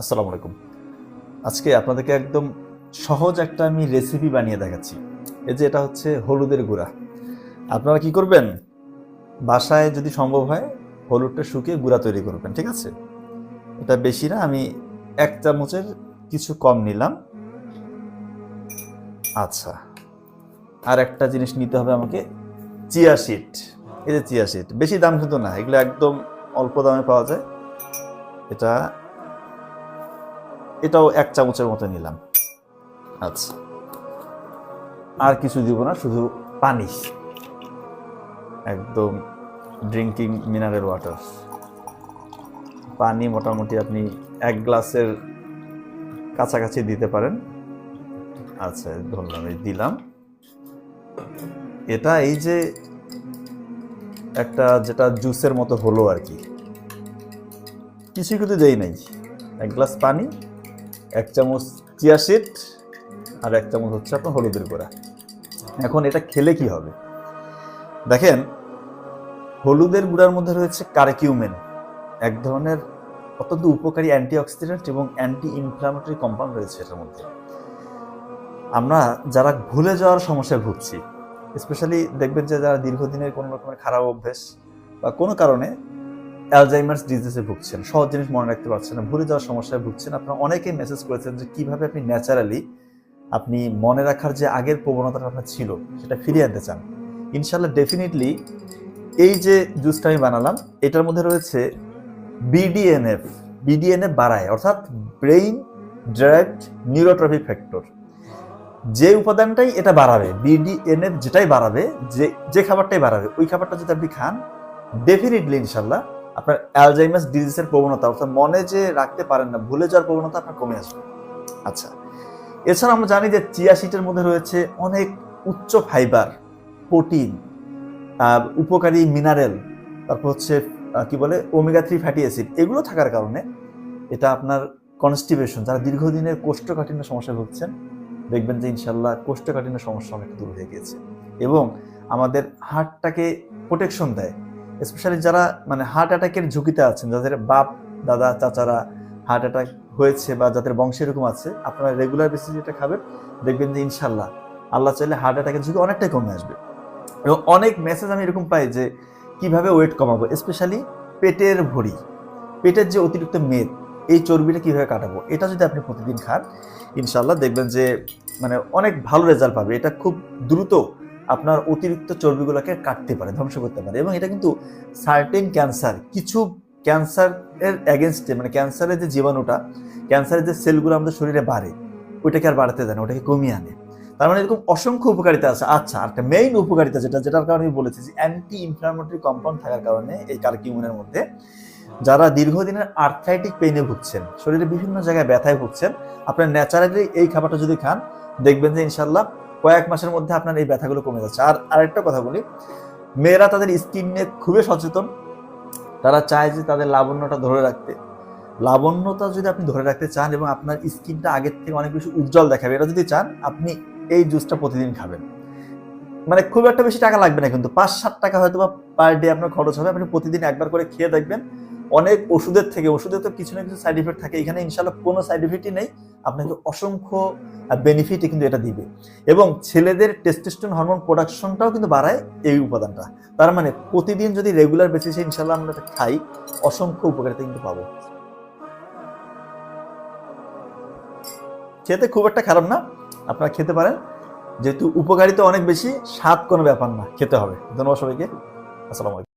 আসসালামু আলাইকুম। আজকে আপনাদেরকে একদম সহজ একটা আমি রেসিপি বানিয়ে দেখাচ্ছি। এই যে এটা হচ্ছে হলুদের গুঁড়া। আপনারা কি করবেন? বাসায় যদি সম্ভব হয়, হলুদটা শুকিয়ে গুঁড়া তৈরি করবেন, ঠিক আছে? এটা বেশি না, আমি এক চামচের কিছু কম নিলাম। আচ্ছা। আর একটা জিনিস নিতে হবে আমাকে, চিয়া শিট এই যে চিয়া শিট বেশি দাম কিন্তু না, এগুলো একদম অল্প দামে পাওয়া যায়। এটা এটাও এক চামচের মতো নিলাম। আচ্ছা। আর কিছু দিব না, শুধু পানি। একদম ড্রিঙ্কিং মিনারেল ওয়াটার পানি মোটামুটি আপনি এক গ্লাসের কাছাকাছি দিতে পারেন। আচ্ছা ধরলাম, এই দিলাম। এটা এই যে একটা যেটা জুসের মতো হলো আর কি। কিছুই কিন্তু দেই নাই। এক গ্লাস পানি এক চামচ চিয়া সিড আর এক চামচ হচ্ছে আপনার হলুদের গুঁড়া। এখন এটা খেলে কি হবে? দেখেন, হলুদের গুঁড়ার মধ্যে রয়েছে কারকিউমেন, এক ধরনের অত্যন্ত উপকারী অ্যান্টিঅক্সিডেন্ট এবং অ্যান্টি ইনফ্লামেটরি কম্পাউন্ড রয়েছে এটার মধ্যে। আমরা যারা ভুলে যাওয়ার সমস্যায় ভুগছি স্পেশালি দেখবেন যে যারা দীর্ঘদিনের কোনো রকমের খারাপ অভ্যেস বা কোনো কারণে অ্যালজাইমার্স ডিজিজে ভুগছেন, সহজ জিনিস মনে রাখতে পারছেন না, ভুলে যাওয়ার সমস্যায় ভুগছেন। আপনারা অনেকেই মেসেজ করেছেন যে কীভাবে আপনি ন্যাচারালি আপনি মনে রাখার যে আগের প্রবণতাটা আপনার ছিল, সেটা ফিরিয়ে আনতে চান। ইনশাল্লাহ ডেফিনেটলি এই যে জুসটা আমি বানালাম, এটার মধ্যে রয়েছে বিডিএনএফ বিডিএনএফ বাড়ায়, অর্থাৎ ব্রেইন ড্রাইভড নিউরোট্রফিক ফ্যাক্টর যে উপাদানটাই এটা বাড়াবে বিডিএনএফ যেটাই বাড়াবে, যে যে খাবারটাই বাড়াবে, ওই খাবারটা যদি আপনি খান ডেফিনেটলি ইনশাল্লাহ আপনার অ্যালজাইমাস ডিজিজের প্রবণতা, অর্থাৎ মনে যে রাখতে পারেন না, ভুলে যাওয়ার প্রবণতা আপনার কমে আসবে। আচ্ছা এছাড়া আমরা জানি যে চিয়া সিটের মধ্যে রয়েছে অনেক উচ্চ ফাইবার, প্রোটিন উপকারী মিনারেল, তারপর হচ্ছে কি বলে ওমেগা থ্রি ফ্যাটি অ্যাসিড এগুলো থাকার কারণে এটা আপনার কনস্টিপেশন যারা দীর্ঘদিনের কোষ্ঠকাঠিন্য সমস্যায় ভুগছেন, দেখবেন যে ইনশাল্লাহ কোষ্ঠকাঠিন্য সমস্যা অনেকটা দূর হয়ে গিয়েছে। এবং আমাদের হার্টটাকে প্রোটেকশন দেয়। স্পেশালি যারা মানে হার্ট অ্যাটাকের ঝুঁকিতে আছেন, যাদের বাপ, দাদা, চাচারা হার্ট অ্যাটাক হয়েছে বা যাদের বংশে এরকম আছে, আপনারা রেগুলার বেসিসে এটা খাবেন। দেখবেন যে ইনশাল্লাহ আল্লাহ চাইলে হার্ট অ্যাটাকের ঝুঁকি অনেকটাই কমে আসবে। এবং অনেক মেসেজ আমি এরকম পাই যে কীভাবে ওয়েট কমাবো স্পেশালি পেটের ভরি। পেটের যে অতিরিক্ত মেদ, এই চর্বিটা কীভাবে কাটাবো, এটা যদি আপনি প্রতিদিন খান ইনশাল্লাহ দেখবেন যে মানে অনেক ভালো রেজাল্ট পাবে। এটা খুব দ্রুত আপনার অতিরিক্ত চর্বিগুলোকে কাটতে পারে, ধ্বংস করতে পারে এবং এটা কিন্তু সার্টেন ক্যান্সার কিছু ক্যান্সারের অ্যাগেনস্টে মানে ক্যান্সারের যে জীবাণুটা ক্যান্সারের যে সেলগুলো আমাদের শরীরে বাড়ে, ওইটাকে আর বাড়াতে দেয় না, ওটাকে কমিয়ে আনে। তার মানে এরকম অসংখ্য উপকারিতা আছে। আচ্ছা আর একটা মেইন উপকারিতা যেটা, যেটার কারণে আমি বলেছি যে অ্যান্টি ইনফ্লামেটরি কম্পাউন্ড থাকার কারণে এই কার্কিউমিনের মধ্যে, যারা দীর্ঘদিনের আর্থ্রাইটিক পেইনে ভুগছেন, শরীরে বিভিন্ন জায়গায় ব্যথায় ভুগছেন, আপনার ন্যাচারালি এই খাবারটা যদি খান, দেখবেন যে ইনশাল্লাহ কয়েক মাসের মধ্যে আপনার এই ব্যথাগুলো কমে যাচ্ছে। আর আরেকটা কথা বলি, মেয়েরা তাদের স্কিন নিয়ে খুবই সচেতন। তারা চায় যে তাদের লাবণ্যটা ধরে রাখতে। লাবণ্যতা যদি আপনি ধরে রাখতে চান এবং আপনার স্কিনটা আগের থেকে অনেক বেশি উজ্জ্বল দেখাবে, এটা যদি চান, আপনি এই জুসটা প্রতিদিন খাবেন। মানে খুব একটা বেশি টাকা লাগবে না কিন্তু, পাঁচ সাত টাকা হয়তো বা পার ডে আপনার খরচ হবে। আপনি প্রতিদিন একবার করে খেয়ে দেখবেন অনেক ওষুধের থেকে, ওষুধে তো কিছু না কিছু সাইড ইফেক্ট থাকে। এখানে ইনশাল্লাহ কোনো সাইড ইফেক্টই নেই। আপনাকে অসংখ্য বেনিফিটই কিন্তু এটা দিবে। এবং ছেলেদের টেস্টোস্টেরন হরমোন প্রোডাকশনটাও কিন্তু বাড়ায় এই উপাদানটা। তার মানে প্রতিদিন যদি রেগুলার বেসিসে ইনশাল্লাহ আমরা এটা খাই, অসংখ্য উপকারিতা কিন্তু পাবো। খেতে খুব একটা খারাপ না, আপনারা খেতে পারেন। যেহেতু উপকারিতা অনেক বেশি, স্বাদ কোনো ব্যাপার না, খেতে হবে। ধন্যবাদ সবাইকে। আসসালামু আলাইকুম।